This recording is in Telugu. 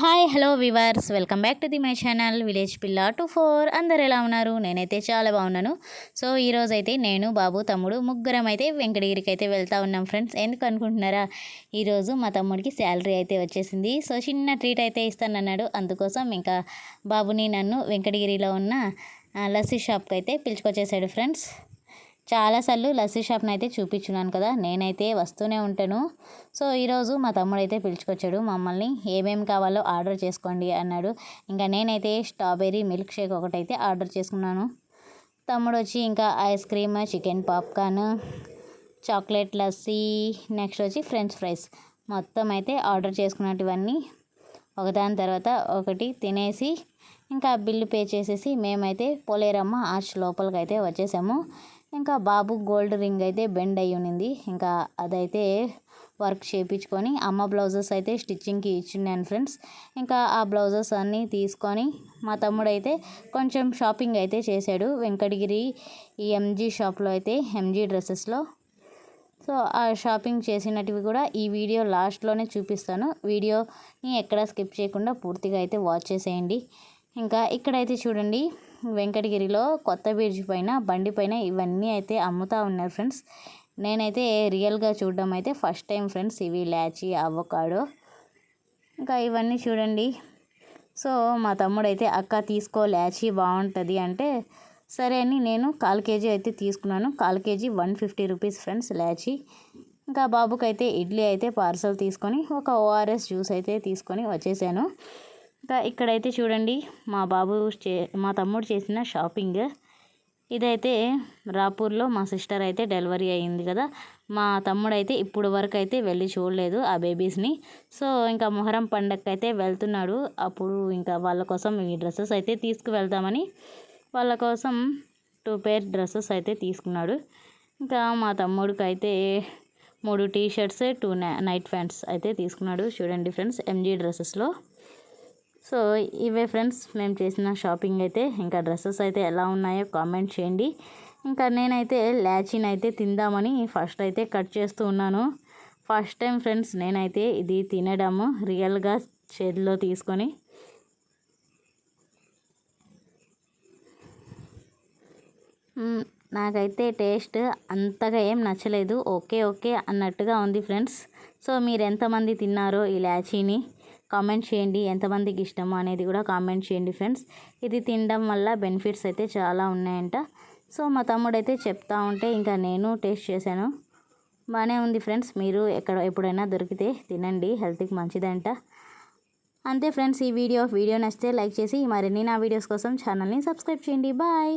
Hi hello viewers welcome back to the my channel village పిల్ల టు ఫోర్ అందరు ఎలా ఉన్నారు? నేనైతే చాలా బాగున్నాను. సో ఈరోజు అయితే నేను బాబు తమ్ముడు ముగ్గురం అయితే వెంకటగిరికి అయితే వెళ్తూ ఉన్నాం ఫ్రెండ్స్ ఎందుకు అనుకుంటున్నారా? ఈరోజు మా తమ్ముడికి శాలరీ అయితే వచ్చేసింది. సో చిన్న ట్రీట్ అయితే ఇస్తానన్నాడు. అందుకోసం ఇంకా బాబుని నన్ను వెంకటగిరిలో ఉన్న లస్సీ షాప్కి అయితే పిలుచుకొచ్చేసాడు ఫ్రెండ్స్ చాలాసార్లు లస్సీ షాప్ని అయితే చూపించున్నాను కదా నేనైతే వస్తూనే ఉంటాను. సో ఈరోజు మా తమ్ముడు అయితే పిలుచుకొచ్చాడు మమ్మల్ని ఏమేమి కావాలో ఆర్డర్ చేసుకోండి అన్నాడు. ఇంకా నేనైతే స్ట్రాబెర్రీ మిల్క్ షేక్ ఒకటైతే ఆర్డర్ చేసుకున్నాను. తమ్ముడు వచ్చి ఇంకా ice cream chicken popcorn chocolate lassi next వచ్చి ఫ్రెంచ్ ఫ్రైస్. మొత్తం అయితే ఆర్డర్ చేసుకున్నటువన్నీ ఒకదాని తర్వాత ఒకటి తినేసి ఇంకా బిల్లు పే చేసేసి మేమైతే పోలేరమ్మ ఆర్చ్ లోపలికి అయితే వచ్చేసాము. ఇంకా బాబు గోల్డ్ రింగ్ అయితే బెండ్ అయ్యి ఉన్నింది. ఇంకా అదైతే వర్క్ చేయించుకొని అమ్మ బ్లౌజెస్ అయితే స్టిచ్చింగ్కి ఇచ్చిండాను ఫ్రెండ్స్. ఇంకా ఆ బ్లౌజెస్ అన్నీ తీసుకొని మా తమ్ముడు అయితే కొంచెం షాపింగ్ అయితే చేశాడు. వెంకటగిరి ఈ ఎంజీ షాప్లో అయితే ఎంజీ డ్రెస్సెస్లో. సో ఆ షాపింగ్ చేసినటివి కూడా ఈ వీడియో లాస్ట్లోనే చూపిస్తాను. వీడియోని ఎక్కడ స్కిప్ చేయకుండా పూర్తిగా అయితే వాచ్ చేసేయండి. ఇంకా ఇక్కడైతే చూడండి. వెంకటగిరిలో కొత్త బ్రిడ్జ్ పైన బండి పైన ఇవన్నీ అయితే అమ్ముతూ ఉన్నారు ఫ్రెండ్స్. నేనైతే రియల్గా చూడడం అయితే ఫస్ట్ టైం ఫ్రెండ్స్ ఇవి లాచి అవకాడో. ఇంకా ఇవన్నీ చూడండి. సో మా తమ్ముడు అయితే అక్క తీసుకో లాచి బాగుంటుంది అంటే సరే అని నేను కాల్ కేజీ అయితే తీసుకున్నాను. Call KG one fifty rupees friends లాచి. ఇంకా బాబుకైతే ఇడ్లీ అయితే పార్సల్ తీసుకొని ఒక ఓఆర్ఎస్ జ్యూస్ అయితే తీసుకొని వచ్చేసాను. ఇంకా ఇక్కడైతే చూడండి మా బాబు చే మా తమ్ముడు చేసిన షాపింగ్. ఇదైతే రాపూర్లో మా సిస్టర్ అయితే డెలివరీ అయ్యింది కదా. మా తమ్ముడు అయితే ఇప్పుడు వరకు అయితే వెళ్ళి చూడలేదు ఆ బేబీస్ని. సో ఇంకా మొహరం పండగకి అయితే వెళ్తున్నాడు. అప్పుడు ఇంకా వాళ్ళ కోసం ఈ డ్రెస్సెస్ అయితే తీసుకువెళ్తామని వాళ్ళ కోసం టూ పేర్ డ్రెస్సెస్ అయితే తీసుకున్నాడు. ఇంకా మా తమ్ముడికి అయితే మూడు T shirts two night pants అయితే తీసుకున్నాడు. చూడండి ఫ్రెండ్స్ ఎంజీ డ్రెస్సెస్లో. సో ఇవే ఫ్రెండ్స్ మేము చేసిన షాపింగ్ అయితే ఇంకా డ్రెస్సెస్ అయితే ఎలా ఉన్నాయో కామెంట్ చేయండి. ఇంకా నేనైతే ల్యాచిన్ అయితే తిందామని ఫస్ట్ అయితే కట్ చేస్తూ ఉన్నాను. ఫస్ట్ టైం ఫ్రెండ్స్ నేనైతే ఇది తినడము రియల్గా చేతిలో తీసుకొని. నాకైతే టేస్ట్ అంతగా ఏం నచ్చలేదు. ఓకే ఓకే అన్నట్టుగా ఉంది ఫ్రెండ్స్. సో మీరు ఎంతమంది తిన్నారో ఈ ల్యాచీని కామెంట్ చేయండి ఎంతమందికి ఇష్టమో అనేది కూడా కామెంట్ చేయండి ఫ్రెండ్స్. ఇది తినడం వల్ల బెనిఫిట్స్ అయితే చాలా ఉన్నాయంట. సో మా తమ్ముడు అయితే చెప్తా ఉంటే ఇంకా నేను టేస్ట్ చేశాను. బాగానే ఉంది ఫ్రెండ్స్. మీరు ఎక్కడ ఎప్పుడైనా దొరికితే తినండి. హెల్త్కి మంచిదంట. అంతే ఫ్రెండ్స్ ఈ వీడియో వీడియో నచ్చితే లైక్ చేసి మరిన్ని నా వీడియోస్ కోసం ఛానల్ని సబ్స్క్రైబ్ చేయండి. బాయ్.